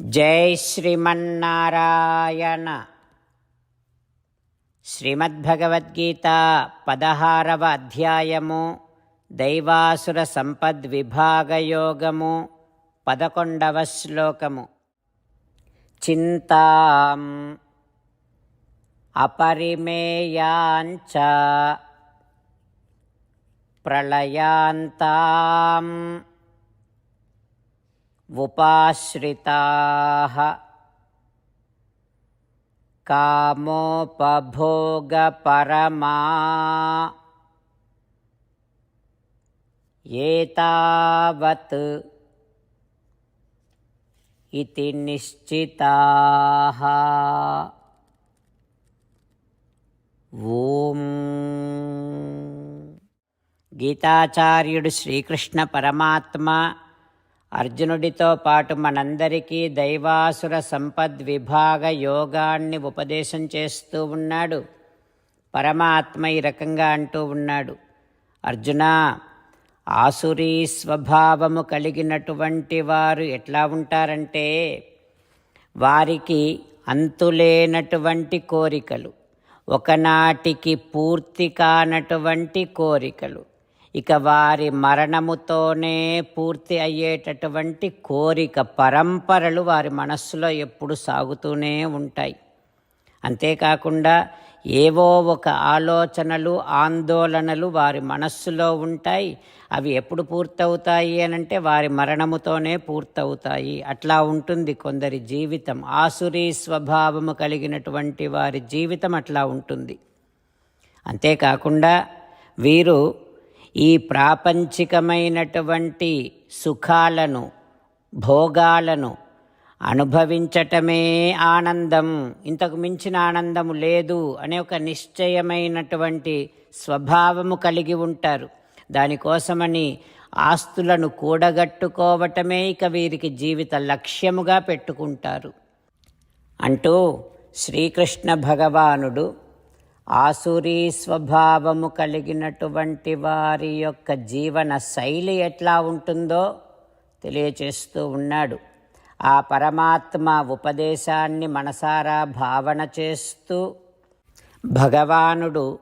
జై శ్రీమన్నారాయణ. శ్రీమద్భగవద్గీత పదహారవ అధ్యాయము దైవాసుర సంపద్విభాగయోగము పదకొండవ శ్లోకము. చింతాం అపరిమేయాంచ ప్రళయాంతాం उपाश्रिताः कामोपभोगपरमा एतावत् इति निश्चिताः ఓం గీతాచార్యుడు శ్రీకృష్ణ పరమాత్మ అర్జునుడితో పాటు మనందరికీ దైవాసుర సంపద్విభాగ యోగాన్ని ఉపదేశం చేస్తూ ఉన్నాడు. పరమాత్మ ఈ రకంగా అంటూ ఉన్నాడు. అర్జున ఆసురీ స్వభావము కలిగినటువంటి వారు ఎట్లా ఉంటారంటే వారికి అంతులేనటువంటి కోరికలు ఒకనాటికి పూర్తి కానటువంటి కోరికలు. ఇక వారి మరణముతోనే పూర్తి అయ్యేటటువంటి కోరిక పరంపరలు వారి మనస్సులో ఎప్పుడు సాగుతూనే ఉంటాయి. అంతేకాకుండా ఏవో ఒక ఆలోచనలు ఆందోళనలు వారి మనస్సులో ఉంటాయి. అవి ఎప్పుడు పూర్తవుతాయి అనంటే వారి మరణముతోనే పూర్తవుతాయి. అట్లా ఉంటుంది కొందరి జీవితం. ఆసురీ స్వభావము కలిగినటువంటి వారి జీవితం అట్లా ఉంటుంది. అంతేకాకుండా వీరు ఈ ప్రాపంచికమైనటువంటి సుఖాలను భోగాలను అనుభవించటమే ఆనందం. ఇంతకు మించిన ఆనందము లేదు అనే ఒక నిశ్చయమైనటువంటి స్వభావము కలిగి ఉంటారు. దానికోసమని ఆస్తులను కూడగట్టుకోవటమే ఇక వీరికి జీవిత లక్ష్యముగా పెట్టుకుంటారు. అంటూ శ్రీకృష్ణ భగవానుడు ఆసురీ స్వభావము కలిగినటువంటి వారి యొక్క జీవన శైలి ఎట్లా ఉంటుందో తెలియచేస్తూ ఉన్నాడు. ఆ పరమాత్మ ఉపదేశాన్ని మనసారా భావన చేస్తూ భగవానుడు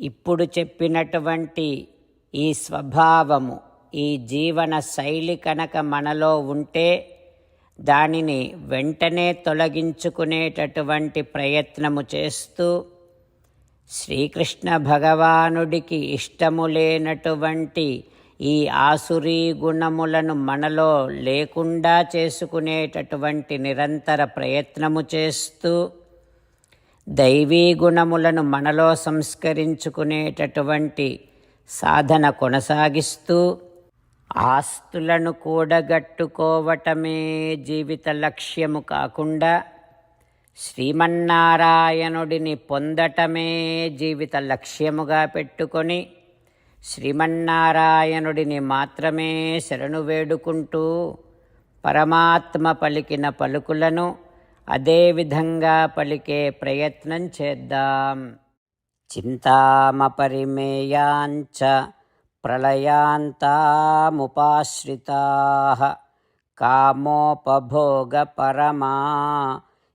ఇప్పుడు చెప్పినటువంటి ఈ స్వభావము ఈ జీవన శైలి కనుక మనలో ఉంటే దానిని వెంటనే తొలగించుకునేటటువంటి ప్రయత్నము చేస్తూ శ్రీకృష్ణ భగవానుడికి ఇష్టము లేనటువంటి ఈ ఆసురీ గుణములను మనలో లేకుండా చేసుకునేటటువంటి నిరంతర ప్రయత్నము చేస్తూ దైవీ గుణములను మనలో సంస్కరించుకునేటటువంటి సాధన కొనసాగిస్తూ ఆస్తులను కూడగట్టుకోవటమే జీవిత లక్ష్యము కాకుండా శ్రీమన్నారాయణుడిని పొందటమే జీవిత లక్ష్యముగా పెట్టుకొని శ్రీమన్నారాయణుడిని మాత్రమే శరణు వేడుకుంటూ పరమాత్మ పలికిన పలుకులను అదేవిధంగా పలికే ప్రయత్నం చేద్దాం. చింతామపరిమేయాంచ ప్రళయాంతాముపాశ్రితా కామోపభోగపరమా